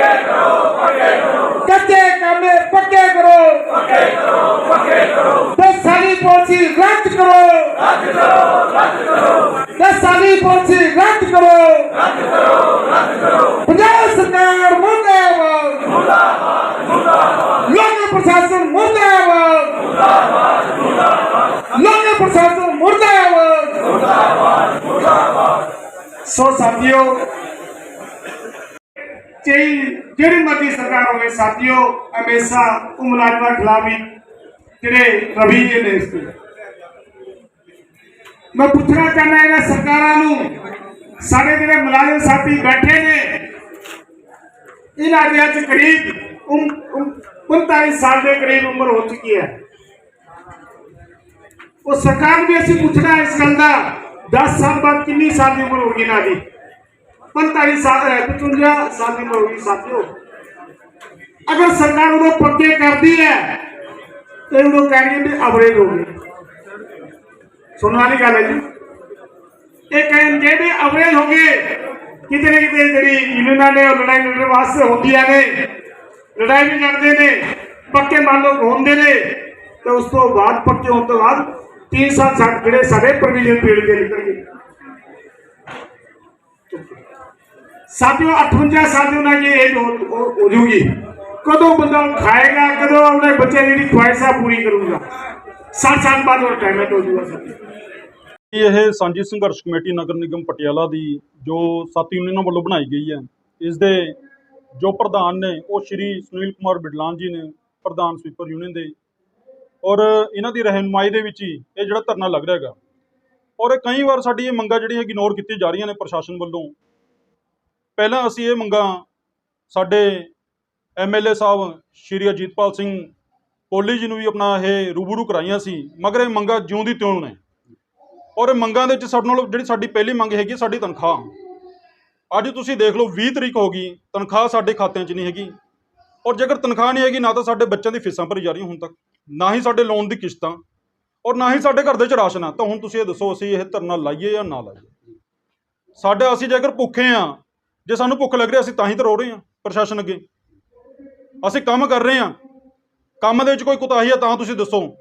ਪੱਕੇ ਕਰੋ ਪੱਕੇ ਕਰੋ ਕੱਚੇ ਕੰਮੇ ਪੱਕੇ ਕਰੋ। ਪੱਕੇ ਕਰੋ ਪੱਕੇ ਕਰੋ ਦਸ ਸਾਲੀ ਪਾਲਿਸੀ ਰੱਦ ਕਰੋ। ਰੱਦ ਕਰੋ ਰੱਦ ਕਰੋ ਦਸ ਸਾਲੀ ਪਾਲਿਸੀ ਰੱਦ ਕਰੋ। ਰੱਦ ਕਰੋ ਰੱਦ ਕਰੋ ਪੰਜਾਬ ਸਰਕਾਰ ਮੁਰਦਾਬਾਦ। ਮੁਰਦਾਬਾਦ ਮੁਰਦਾਬਾਦ ਲੋਕ ਪ੍ਰਸ਼ਾਸਨ ਮੁਰਦਾਬਾਦ। ਮੁਰਦਾਬਾਦ ਮੁਰਦਾਬਾਦ ਲੋਕ ਪ੍ਰਸ਼ਾਸਨ ਮੁਰਦਾਬਾਦ ਮੁਰਦਾਬਾਦ ਮੁਰਦਾਬਾਦ। ਸੋ ਸਾਥੀਓ ਚਾਹੀ ਜਿਹੜੀ ਮਰਜ਼ੀ ਸਰਕਾਰ ਹੋਵੇ, ਸਾਥੀਓ, ਹਮੇਸ਼ਾ ਉਹ ਮੁਲਾਜ਼ਮਾਂ ਖਿਲਾਫ ਹੀ ਜਿਹੜੇ ਰਵਈਏ ਨੇ ਇਸ ਤੇ। ਮੈਂ ਪੁੱਛਣਾ ਚਾਹੁੰਦਾ ਇਹਨਾਂ ਸਰਕਾਰਾਂ ਨੂੰ, ਸਾਡੇ ਜਿਹੜੇ ਮੁਲਾਜ਼ਮ ਸਾਥੀ ਬੈਠੇ ਨੇ, ਇਹਨਾਂ ਦੇ ਅੱਜ ਕਰੀਬ ਉਮ- ਉਮ- 45 ਸਾਲ ਦੇ ਕਰੀਬ ਉਮਰ ਹੋ ਚੁੱਕੀ ਹੈ। ਉਹ ਸਰਕਾਰ ਵੀ ਅਸੀਂ ਪੁੱਛਣਾ ਇਸ ਗੱਲ ਦਾ 10 ਸਾਲ ਬਾਅਦ ਕਿੰਨੀ ਸਾਲ ਦੀ ਉਮਰ ਹੋਗੀ ਨਾ ਦੀ? 45 ਸਾਲ ਹੈ 55 ਸਾਲ ਦੀ ਉਮਰ ਹੋਗੀ ਸਾਥੀਓ। ਅਗਰ ਸਰਕਾਰ ਉਹਨੂੰ ਪੱਕੇ ਕਰਦੀ ਹੈ, ਤੇ ਉਹਨੂੰ ਕਹਿਣਗੇ ਵੀ ਅਵਰੇਜ ਹੋ ਗਈ ਸੁਣਨ ਵਾਲੀ ਗੱਲ ਹੈ ਜੀ। ਇਹ ਕਹਿਣਗੇ ਵੀ ਅਵਰੇਜ ਹੋ ਗਏ ਕਿਤੇ ਨਾ ਕਿਤੇ ਜਿਹੜੀ ਯੂਨੀਅਨਾਂ ਨੇ ਉਹ ਲੜਾਈ ਲੜਨ ਵਾਸਤੇ ਹੁੰਦੀਆਂ ਨੇ ਲੜਾਈ ਵੀ ਲੜਦੇ ਨੇ, ਪੱਕੇ ਮੰਨ ਲਓ ਹੁੰਦੇ ਨੇ। ਤੇ ਉਸ ਤੋਂ ਬਾਅਦ ਪੱਕੇ ਹੋਣ ਤੋਂ ਬਾਅਦ 3 ਸਾਲ ਸਾਡੇ ਜਿਹੜੇ ਸਾਡੇ ਪ੍ਰੋਵੀਜ਼ਨ ਪੀਰੀਅਡ ਦੇ ਨਿਕਲ ਗਏ। ਸਾਥੀਓ 58 ਸਾਲ ਦੀ ਉਹਨਾਂ ਦੀ ਏਜ ਹੋ ਜੂਗੀ, ਕਦੋਂ ਬੰਦਾ ਖਾਏਗਾ, ਕਦੋਂ ਆਪਣੇ ਬੱਚੇ ਦੀ ਜਿਹੜੀ ਪੂਰੀ ਕਰੂਗਾ। 60 ਸਾਲ ਬਾਅਦ ਉਹ ਟਾਈਮ ਹੋ ਜੂਗਾ ਸਾਥੀਓ ਇਹ ਸਾਂਝੀ ਸੰਘਰਸ਼ ਕਮੇਟੀ ਨਗਰ ਨਿਗਮ ਪਟਿਆਲਾ ਦੀ, ਜੋ ਸਾਥੀ ਯੂਨੀਅਨਾਂ ਵੱਲੋਂ ਬਣਾਈ ਗਈ ਹੈ। ਇਸ ਦੇ ਜੋ ਪ੍ਰਧਾਨ ਨੇ, ਉਹ ਸ਼੍ਰੀ ਸੁਨੀਲ ਕੁਮਾਰ ਬਿਡਲਾਨ ਜੀ ਨੇ, ਪ੍ਰਧਾਨ ਸਵੀਪਰ ਯੂਨੀਅਨ ਦੇ। ਔਰ ਇਹਨਾਂ ਦੀ ਰਹਿਨੁਮਾਈ ਦੇ ਵਿੱਚ ਹੀ ਇਹ ਜਿਹੜਾ ਧਰਨਾ ਲੱਗ ਰਿਹਾ ਹੈਗਾ। ਔਰ ਇਹ ਕਈ ਵਾਰ ਸਾਡੀ ਇਹ ਮੰਗਾਂ ਜਿਹੜੀਆਂ ਇਗਨੋਰ ਕੀਤੀ ਜਾ ਰਹੀਆਂ ਨੇ ਪ੍ਰਸ਼ਾਸਨ ਵੱਲੋਂ। ਪਹਿਲਾਂ ਅਸੀਂ ਇਹ ਮੰਗਾਂ ਸਾਡੇ ਐਮਐਲਏ ਸਾਹਿਬ ਸ਼੍ਰੀ ਅਜੀਤਪਾਲ ਸਿੰਘ ਕੋਹਲੀ ਜੀ ਨੂੰ ਵੀ ਆਪਣਾ ਇਹ ਰੂਬਰੂ ਕਰਾਈਆਂ ਸੀ, ਮਗਰ ਇਹ ਮੰਗਾਂ ਜਿਉਂ ਦੀ ਤਿਉਂ ਨੇ। ਔਰ ਇਹ ਮੰਗਾਂ ਦੇ ਵਿੱਚ ਸਾਡੇ ਨਾਲ ਜਿਹੜੀ ਸਾਡੀ ਪਹਿਲੀ ਮੰਗ ਹੈਗੀ ਸਾਡੀ ਤਨਖਾਹ। ਅੱਜ ਤੁਸੀਂ ਦੇਖ ਲਓ 20 ਤਰੀਕ ਹੋ ਗਈ, ਤਨਖਾਹ ਸਾਡੇ ਖਾਤਿਆਂ 'ਚ ਨਹੀਂ ਹੈਗੀ। ਔਰ ਜੇਕਰ ਤਨਖਾਹ ਨਹੀਂ ਹੈਗੀ, ਨਾ ਤਾਂ ਸਾਡੇ ਬੱਚਿਆਂ ਦੀ ਫੀਸਾਂ ਭਰੀ ਜਾ ਰਹੀਆਂ ਹੁਣ ਤੱਕ। ਨਾ ਹੀ ਸਾਡੇ ਲੋਨ ਦੀ ਕਿਸ਼ਤਾਂ। ਔਰ ਨਾ ਹੀ ਸਾਡੇ ਘਰ ਦੇ 'ਚ ਰਾਸ਼ਨ ਆ। ਤਾਂ ਹੁਣ ਤੁਸੀਂ ਇਹ ਦੱਸੋ, ਅਸੀਂ ਇਹ ਧਰਨਾ ਲਾਈਏ ਜਾਂ ਨਾ ਲਾਈਏ? ਸਾਡੇ ਅਸੀਂ ਜੇਕਰ ਭੁੱਖੇ ਆ ਜੇ ਸਾਨੂੰ ਭੁੱਖ ਲੱਗ ਰਹੀ, ਅਸੀਂ ਤਾਂ ਹੀ ਤਾਂ ਰੋ ਰਹੇ ਹਾਂ ਪ੍ਰਸ਼ਾਸਨ ਅੱਗੇ। ਅਸੀਂ ਕੰਮ ਕਰ ਰਹੇ ਹਾਂ। ਕੰਮ ਦੇ ਵਿੱਚ ਕੋਈ ਕੁਤਾਹੀ ਹੈ, ਤਾਂ ਤੁਸੀਂ ਦੱਸੋ।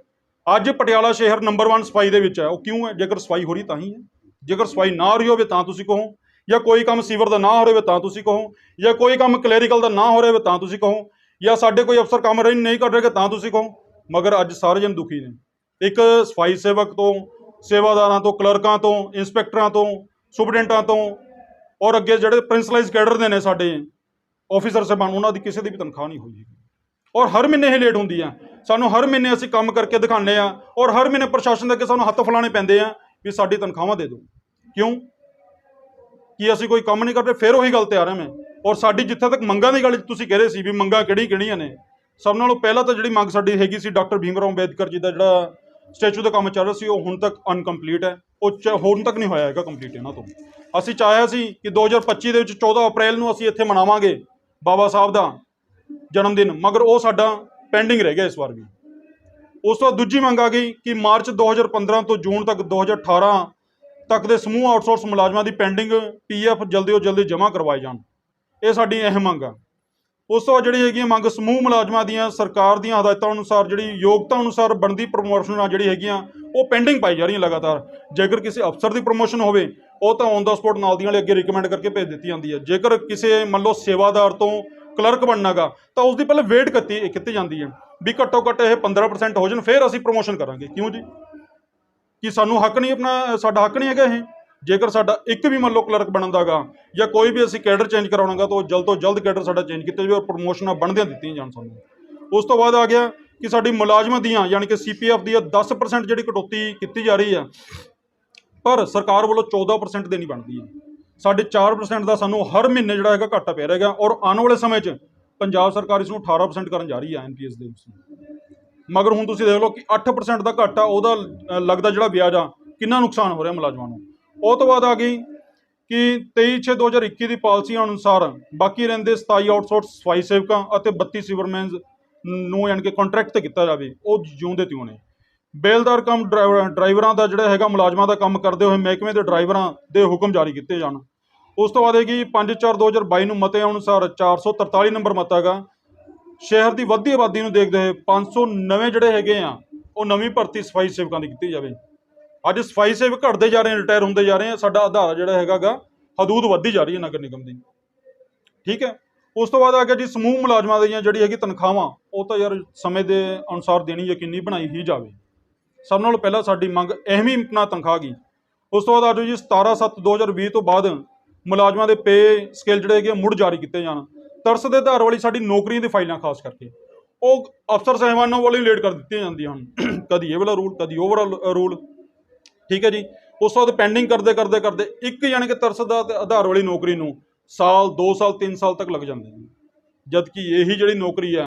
ਅੱਜ ਪਟਿਆਲਾ ਸ਼ਹਿਰ ਨੰਬਰ 1 ਸਫ਼ਾਈ ਦੇ ਵਿੱਚ ਹੈ। ਉਹ ਕਿਉਂ ਹੈ? ਜੇਕਰ ਸਫ਼ਾਈ ਹੋ ਰਹੀ ਤਾਂ ਹੀ ਹੈ। ਜੇਕਰ ਸਫ਼ਾਈ ਨਾ ਹੋ ਰਹੀ ਹੋਵੇ, ਤਾਂ ਤੁਸੀਂ ਕਹੋ। ਜਾਂ ਕੋਈ ਕੰਮ ਸੀਵਰ ਦਾ ਨਾ ਹੋ ਰਿਹਾ ਹੋਵੇ, ਤਾਂ ਤੁਸੀਂ ਕਹੋ। ਜਾਂ ਕੋਈ ਕੰਮ ਕਲੈਰੀਕਲ ਦਾ ਨਾ ਹੋ ਰਿਹਾ ਹੋਵੇ, ਤਾਂ ਤੁਸੀਂ ਕਹੋ। ਜਾਂ ਸਾਡੇ ਕੋਈ ਅਫਸਰ ਕੰਮ ਰਹੇ ਨਹੀਂ ਕਰ ਰਹੇ ਤਾਂ ਤੁਸੀਂ ਕਹੋ। ਮਗਰ ਅੱਜ ਸਾਰੇ ਜਨ ਦੁਖੀ ਨੇ। ਇੱਕ ਸਫ਼ਾਈ ਸੇਵਕ ਤੋਂ, ਸੇਵਾਦਾਰਾਂ ਤੋਂ, ਕਲਰਕਾਂ ਤੋਂ, ਇੰਸਪੈਕਟਰਾਂ ਤੋਂ, ਸੁਪਰਡੈਂਟਾਂ ਤੋਂ ਔਰ ਅੱਗੇ ਜਿਹੜੇ ਪ੍ਰਿੰਸਲਾਈਜ਼ ਕੈਡਰ ਦੇ ਨੇ ਸਾਡੇ ਆਫੀਸਰ ਸਾਹਿਬਾਨ, ਉਹਨਾਂ ਦੀ ਕਿਸੇ ਦੀ ਵੀ ਤਨਖਾਹ ਨਹੀਂ ਹੋਈ ਔਰ ਹਰ ਮਹੀਨੇ ਇਹ ਲੇਟ ਹੁੰਦੀ ਆ। ਸਾਨੂੰ ਹਰ ਮਹੀਨੇ ਅਸੀਂ ਕੰਮ ਕਰਕੇ ਦਿਖਾਉਂਦੇ ਆ ਔਰ ਹਰ ਮਹੀਨੇ ਪ੍ਰਸ਼ਾਸਨ ਦੇ ਅੱਗੇ ਸਾਨੂੰ ਹੱਥ ਫਲਾਣੇ ਪੈਂਦੇ ਆ ਵੀ ਸਾਡੀ ਤਨਖਾਹਾਂ ਦੇ ਦਿਓ। ਕਿਉਂ? ਕਿ ਅਸੀਂ ਕੋਈ ਕੰਮ ਨਹੀਂ ਕਰਦੇ, ਫਿਰ ਉਹੀ ਗੱਲ ਤੇ ਆ ਰਿਹਾ ਮੈਂ। ਔਰ ਸਾਡੀ ਜਿੱਥੇ ਤੱਕ ਮੰਗਾਂ ਦੀ ਗੱਲ ਤੁਸੀਂ ਕਹਿ ਰਹੇ ਸੀ ਵੀ ਮੰਗਾਂ ਕਿਹੜੀ ਕਿਹੜੀਆਂ ਨੇ, ਸਭ ਨਾਲੋਂ ਪਹਿਲਾਂ ਤਾਂ ਜਿਹੜੀ ਮੰਗ ਸਾਡੀ ਹੈਗੀ ਸੀ ਡਾਕਟਰ ਭੀਮ ਰਾਓ ਅੰਬੇਦਕਰ ਜੀ ਦਾ ਜਿਹੜਾ ਸਟੈਚੂ ਦਾ ਕੰਮ ਚੱਲ ਰਿਹਾ ਸੀ, ਉਹ ਹੁਣ ਤੱਕ ਅਨਕੰਪਲੀਟ ਹੈ। ਉਹ ਚ- ਹੁਣ ਤੱਕ ਨਹੀਂ ਹੋਇਆ ਹੈਗਾ ਕੰਪਲੀਟ ਇਹਨਾਂ ਤੋਂ। ਅਸੀਂ ਚਾਹਿਆ ਸੀ ਕਿ 2025 ਦੇ ਵਿੱਚ 14 ਅਪ੍ਰੈਲ ਨੂੰ ਅਸੀਂ ਇੱਥੇ ਮਨਾਵਾਂਗੇ ਬਾਬਾ ਸਾਹਿਬ ਦਾ ਜਨਮ ਦਿਨ ਮਗਰ ਉਹ ਸਾਡਾ ਪੈਂਡਿੰਗ ਰਹਿ ਗਿਆ ਇਸ ਵਾਰ ਵੀ। ਉਸ ਤੋਂ ਬਾਅਦ ਦੂਜੀ ਮੰਗ ਆ ਗਈ ਕਿ ਮਾਰਚ 2015 ਤੋਂ ਜੂਨ ਤੱਕ 2018 ਤੱਕ ਦੇ ਸਮੂਹ ਆਊਟਸੋਰਸ ਮੁਲਾਜ਼ਮਾਂ ਦੀ ਪੈਂਡਿੰਗ ਪੀਐਫ ਜਲਦੀ ਤੋਂ ਜਲਦੀ ਜਮ੍ਹਾਂ ਕਰਵਾਏ ਜਾਣ। ਇਹ ਸਾਡੀ ਅਹਿਮ ਮੰਗ ਆ। ਉਸ ਤੋਂ ਬਾਅਦ ਜਿਹੜੀ ਹੈਗੀ ਆ ਮੰਗ ਸਮੂਹ ਮੁਲਾਜ਼ਮਾਂ ਦੀਆਂ, ਸਰਕਾਰ ਦੀਆਂ ਹਦਾਇਤਾਂ ਅਨੁਸਾਰ ਜਿਹੜੀ ਯੋਗਤਾ ਅਨੁਸਾਰ ਬਣਦੀ ਪ੍ਰਮੋਸ਼ਨਾਂ ਜਿਹੜੀ ਹੈਗੀਆਂ, ਉਹ ਪੈਂਡਿੰਗ ਪਾਈ ਜਾ ਰਹੀਆਂ ਲਗਾਤਾਰ। ਜੇਕਰ ਕਿਸੇ ਅਫਸਰ ਦੀ ਪ੍ਰਮੋਸ਼ਨ ਹੋਵੇ, ਉਹ ਤਾਂ ਔਨ ਦਾ ਸਪੋਟ ਨਾਲ ਦੀ ਵਾਲੇ ਅੱਗੇ ਰਿਕਮੈਂਡ ਕਰਕੇ ਭੇਜ ਦਿੱਤੀ ਜਾਂਦੀ ਹੈ। ਜੇਕਰ ਕਿਸੇ ਮੰਨ ਲਓ ਸੇਵਾਦਾਰ ਤੋਂ ਕਲਰਕ ਬਣਨਾਗਾ ਤਾਂ ਉਸ ਦੀ ਪਹਿਲੇ ਵੇਟ ਕੀਤੀ ਕੀਤੀ ਜਾਂਦੀ ਹੈ। ਵੀ ਘੱਟੋ ਘੱਟ ਇਹ 15% ਹੋ ਜਾਣ, ਫਿਰ ਅਸੀਂ ਪ੍ਰਮੋਸ਼ਨ ਕਰਾਂਗੇ। ਕਿਉਂ ਜੀ? ਕਿ ਸਾਨੂੰ ਹੱਕ ਨਹੀਂ ਆਪਣਾ, ਸਾਡਾ ਹੱਕ ਨਹੀਂ ਹੈਗਾ ਇਹ? ਜੇਕਰ ਸਾਡਾ ਇੱਕ ਵੀ ਮੰਨ ਲਓ ਕਲਰਕ ਬਣਨ ਦਾਗਾ ਜਾਂ ਕੋਈ ਵੀ ਅਸੀਂ ਕੈਡਰ ਚੇਂਜ ਕਰਾਉਣਾਗਾ ਤਾਂ ਉਹ ਜਲਦ ਤੋਂ ਜਲਦ ਕੈਡਰ ਸਾਡਾ ਚੇਂਜ ਕੀਤਾ ਜਾਵੇ ਔਰ ਪ੍ਰਮੋਸ਼ਨਾਂ ਬਣਦਿਆਂ ਦਿੱਤੀਆਂ ਜਾਣ ਸਾਨੂੰ। ਉਸ ਤੋਂ ਬਾਅਦ ਆ ਗਿਆ ਕਿ ਸਾਡੀ ਮੁਲਾਜ਼ਮਾਂ ਦੀਆਂ ਯਾਨੀ ਕਿ ਸੀਪੀਐਫ ਦੀ 10% ਜਿਹੜੀ ਕਟੌਤੀ ਕੀਤੀ ਜਾ ਰਹੀ ਆ, ਪਰ ਸਰਕਾਰ ਵੱਲੋਂ 14% ਦੇਣੀ ਬਣਦੀ ਹੈ ਸਾਡੇ 4% ਦਾ ਸਾਨੂੰ ਹਰ ਮਹੀਨੇ ਜਿਹੜਾ ਹੈਗਾ ਘਾਟਾ ਪੈ ਰਿਹਾ ਹੈਗਾ ਔਰ ਆਉਣ ਵਾਲੇ ਸਮੇਂ 'ਚ ਪੰਜਾਬ ਸਰਕਾਰ ਇਸ ਨੂੰ 18% ਕਰਨ ਜਾ ਰਹੀ ਹੈ ਐਨਪੀਐਸ ਦੇ ਵਿੱਚ। ਮਗਰ ਹੁਣ ਤੁਸੀਂ ਦੇਖ ਲਓ ਕਿ 8% ਦਾ ਘਾਟਾ ਉਹਦਾ ਲੱਗਦਾ ਜਿਹੜਾ ਵਿਆਜ ਆ, ਕਿੰਨਾ ਨੁਕਸਾਨ ਹੋ ਰਿਹਾ ਮੁਲਾਜ਼ਮਾਂ ਨੂੰ। ਉਹ ਤੋਂ ਬਾਅਦ ਆ ਗਈ ਕਿ 23/6/2021 ਦੀ ਪਾਲਿਸੀ ਅਨੁਸਾਰ ਬਾਕੀ ਰਹਿੰਦੇ 27 ਆਊਟਸੋਰਸ ਸਫ਼ਾਈ ਸੇਵਕਾਂ ਅਤੇ 32 ਸਿਵਰਮੈਨਸ ਨੂੰ ਯਾਨੀ ਕਿ ਕੰਟਰੈਕਟ ਤੇ ਕੀਤਾ ਜਾਵੇ, ਉਹ ਜਿਉਂਦੇ ਤਿਉਂ ਨੇ। ਬੇਲਦਾਰ ਕੰਮ ਡਰਾਈਵਰ- ਡਰਾਈਵਰਾਂ ਦਾ ਜਿਹੜਾ ਹੈਗਾ ਮੁਲਾਜ਼ਮਾਂ ਦਾ ਕੰਮ ਕਰਦੇ ਹੋਏ ਮਹਿਕਮੇ ਦੇ ਡਰਾਈਵਰਾਂ ਦੇ ਹੁਕਮ ਜਾਰੀ ਕੀਤੇ ਜਾਣ। ਉਸ ਤੋਂ ਬਾਅਦ ਹੈ ਕਿ 5/4/2022 ਨੂੰ ਮਤੇ ਅਨੁਸਾਰ 443 ਨੰਬਰ ਮਤਾ ਹੈਗਾ। ਸ਼ਹਿਰ ਦੀ ਵੱਧਦੀ ਆਬਾਦੀ ਨੂੰ ਦੇਖਦੇ ਹੋਏ 500 ਨਵੇਂ ਜਿਹੜੇ ਹੈਗੇ ਆ, ਉਹ ਨਵੀਂ ਭਰਤੀ ਸਫ਼ਾਈ ਸੇਵਕਾਂ ਦੀ ਕੀਤੀ ਜਾਵੇ। ਅੱਜ ਸਫ਼ਾਈ ਸੇਵਕ ਘਟਦੇ ਜਾ ਰਹੇ ਨੇ ਰਿਟਾਇਰ ਹੁੰਦੇ ਜਾ ਰਹੇ ਆ, ਸਾਡਾ ਆਧਾਰ ਜਿਹੜਾ ਹੈਗਾਗਾ, ਹਦੂਦ ਵੱਧਦੀ ਜਾ ਰਹੀ ਹੈ ਨਗਰ ਨਿਗਮ ਦੀ। ਠੀਕ ਹੈ? ਉਸ ਤੋਂ ਬਾਅਦ ਆ ਗਿਆ ਜੀ, ਸਮੂਹ ਮੁਲਾਜ਼ਮਾਂ ਦੀਆਂ ਜਿਹੜੀ ਹੈਗੀ ਤਨਖਾਹਾਂ, ਉਹ ਤਾਂ ਯਾਰ ਸਮੇਂ ਦੇ ਅਨੁਸਾਰ ਦੇਣੀ ਯਕੀਨੀ ਬਣਾਈ ਹੀ ਜਾਵੇ। ਸਭ ਨਾਲੋਂ ਪਹਿਲਾਂ ਸਾਡੀ ਮੰਗ ਅਹਿਮੀ ਨਾ ਤਨਖਾਹ ਗਈ। ਉਸ ਤੋਂ ਬਾਅਦ ਆਜੋ ਜੀ 17/7/2020 ਤੋਂ ਬਾਅਦ ਮੁਲਾਜ਼ਮਾਂ ਦੇ ਪੇ ਸਕੇਲ ਜਿਹੜੇ ਹੈਗੇ ਆ, ਮੁੜ ਜਾਰੀ ਕੀਤੇ ਜਾਣ। ਤਰਸ ਦੇ ਆਧਾਰ ਵਾਲੀ ਸਾਡੀ ਨੌਕਰੀਆਂ ਦੀ ਫਾਈਲਾਂ ਖਾਸ ਕਰਕੇ। ਉਹ ਅਫਸਰ ਸਾਹਿਬਾਨਾਂ ਵੱਲੋਂ ਲੇਟ ਕਰ ਦਿੱਤੀਆਂ ਜਾਂਦੀਆਂ ਹਨ। ਕਦੀ ਇਹ ਵਾਲਾ ਰੂਲ ਕਦੀ ਉਹ ਵਾਲਾ ਰੂਲ ਠੀਕ ਹੈ ਜੀ। ਉਸ ਤੋਂ ਬਾਅਦ ਪੈਂਡਿੰਗ ਕਰਦੇ ਕਰਦੇ ਕਰਦੇ ਇੱਕ ਯਾਨੀ ਕਿ ਤਰਸ ਦਾ ਆਧਾਰ ਵਾਲੀ ਨੌਕਰੀ ਨੂੰ ਸਾਲ 2 ਸਾਲ 3 ਸਾਲ ਤੱਕ ਲੱਗ ਜਾਂਦੇ ਨੇ। ਜਦਕਿ ਇਹੀ ਜਿਹੜੀ ਨੌਕਰੀ ਹੈ